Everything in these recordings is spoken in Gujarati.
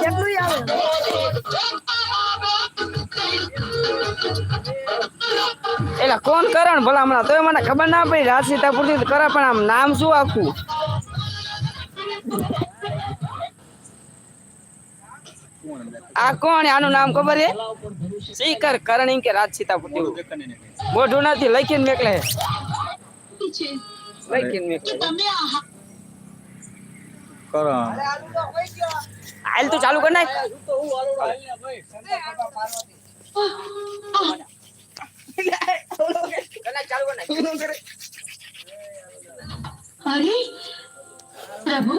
કેટલું આવે એલા કોણ કરણ ભલા હમણાં? તોય મને ખબર ના પડી. રાજ સીતાપુર કરે, પણ આમ નામ શું આખું? આ કોણ આનું નામ ખબર છે? શીકર કરણ કે રાજ સીતાપુર જેવું મોઢું નથી, લખીને મેકલે લખીને મેકલે હાલ તું ચાલુ કર નાખ. ચાલુ. કર નાખ. અરે પ્રભુ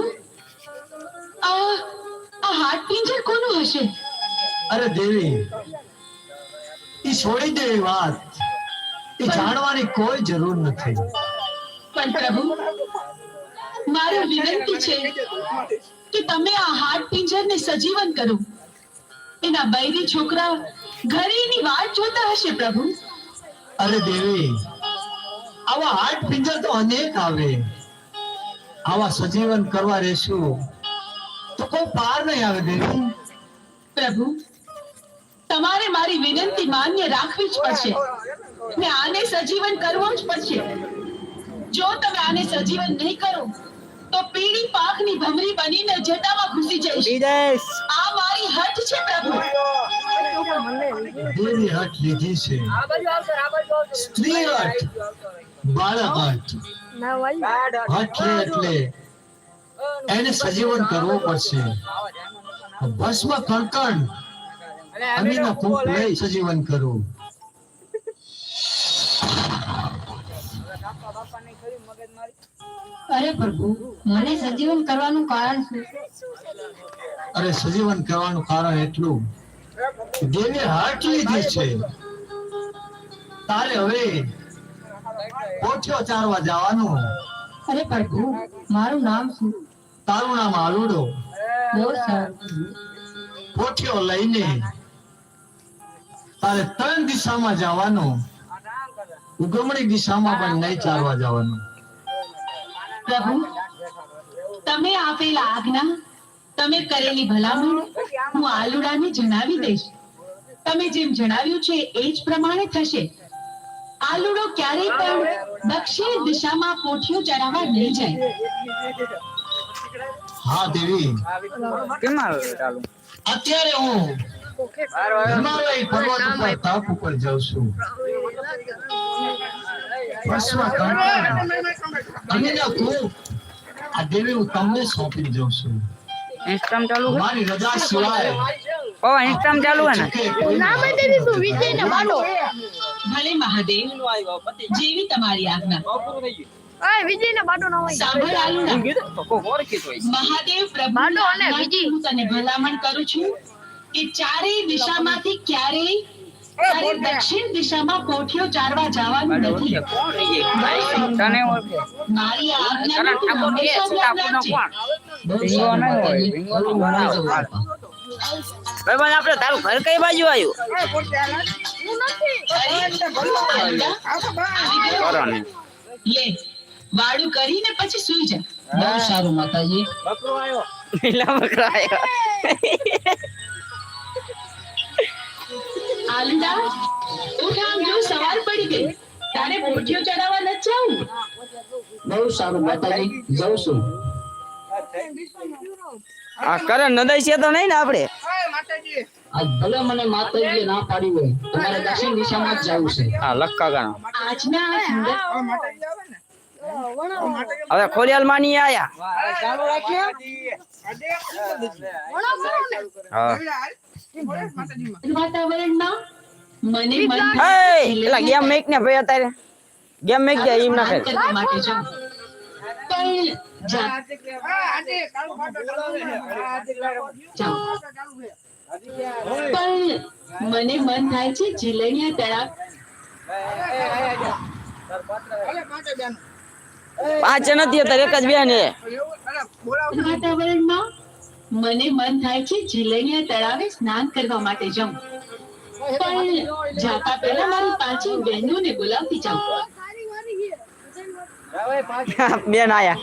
આ આ હાથ પિંજર કોનું હશે? અરે દેવી એ છોડી દે વાત. એ જાણવાની કોઈ જરૂર નથી. પણ પ્રભુ મારી વિનંતી છે કે તમે આ હાથ પિંજરને સજીવન કરો. એના બૈરી છોકરા ઘરેની વાટ જોતા હશે પ્રભુ. અરે દેવી આવા હાટ પિંજર તો અનેક આવે. આવા સજીવન કરવા રહેશું તો કોઈ પાર નહીં આવે દેવી. પ્રભુ તમારે મારી વિનંતી માન્ય રાખવી જ પડશે. ને આને સજીવન કરવો જ પડશે. જો તમે આને સજીવન નહીં કરો તો પીળી પાકની ભમરી બનીને જટામાં ઘૂસી જઈશ. આ મારી હઠ છે પ્રભુ. દેવી હટ લીધી છે. સ્ત્રી હટ. બાળક હટ. લે એટલે એને સજીવન કરવો પડશે. ભસ્મ કણકણ અમીના ફૂંક લઈ સજીવન કરવું. અરે પ્રભુ મને સજીવન કરવાનું કારણ શું? અરે સજીવન કરવાનું કારણ એટલું કે દેવીએ હાટ લીધી છે. તારે હવે પોઠ્યો ચારવા જવાનું. અરે પ્રભુ મારું નામ શું? તારું નામ આલુડો. પોઠ્યો લઈને તારે ત્રણ દિશામાં જવાનું. ઉગમણી દિશામાં પણ નહીં ચાલવા જવાનું. પ્રભુ તમે આપેલા આજ્ઞા તમે કરેલી ભલામણ હું આલુડાને જણાવી દઈશ. તમે જેમ જણાવ્યું છે એ જ પ્રમાણે થશે. આલુડો ક્યારેય પણ દક્ષિણ દિશામાં પોઠિયું ચડાવવા નહીં જાય. હા દેવી. કેમ આવે અત્યારે હું હિમાલય પર્વત ઉપર તપ ઉપર જાઉં છું. ભસ્મ કંકણ અમીના ફૂંક આ દેવી હું તમને સોંપી જાઉં છું. ઇન્સ્ટામ ચાલુ મારી રજા સિવાય ઓ ઇન્સ્ટામ ચાલુ હે ને? કે કોઈ નામ જ દેવી તું વિજય ને બાડો ભલે મહાદેવ જેવી તમારી આજ્ઞા. ઓય વિજય ને બાડો ના હોય. સાંભળ આલુડા મહાદેવ પ્રભુ અને બીજી. હું તને ભલામણ કરું છું. કે ચારેય દિશામાંથી ક્યારેય દક્ષિણ દિશામાં કોઠીઓ ચારવા જવાનું નથી. મારી આજ્ઞાનું હંમેશા ભાઈ આપણે તારું ઘર કઈ બાજુ આવ્યું? વાળું કરીને પછી સુઈ જા. બહુ સારું માતાજી. લીલા બકરો આવ્યા. આલુડા ઉઠ આમ જો સવાર પડી ગઈ. તારે પોઠિયો ચડાવવા ન જાઉં? બહુ સારું માતાજી જઉં છું. આ કરણ નદાઈ છે તો નહીં ને આપણે? ભલે મને માતાજીએ ના પાડી હોય તમારે દક્ષિણ દિશામાં જ જવું છે. હા લક્કા ગણા. આજના હવે ખોડિયાલ માની આયા. હા. વાતાવરણમાં મને મન થાય એલા ગેમ મેક ને ભાઈ અત્યારે. ગેમ મેક જાય એમ ના કરે કરવા માટે જાઉં પણ જા- જાઉં. પણ મને મન થાય છે જીલણિયા તળાવ. પાંચ નથી અત્યારે એક જ બે ને વાતાવરણમાં મને મન થાય છે જીલણિયા તળાવે સ્નાન કરવા માટે જાઉં. પણ જાતા પહેલા મારી પાંચેય બહેનોને બોલાવતી જાઉં. બેન આયા.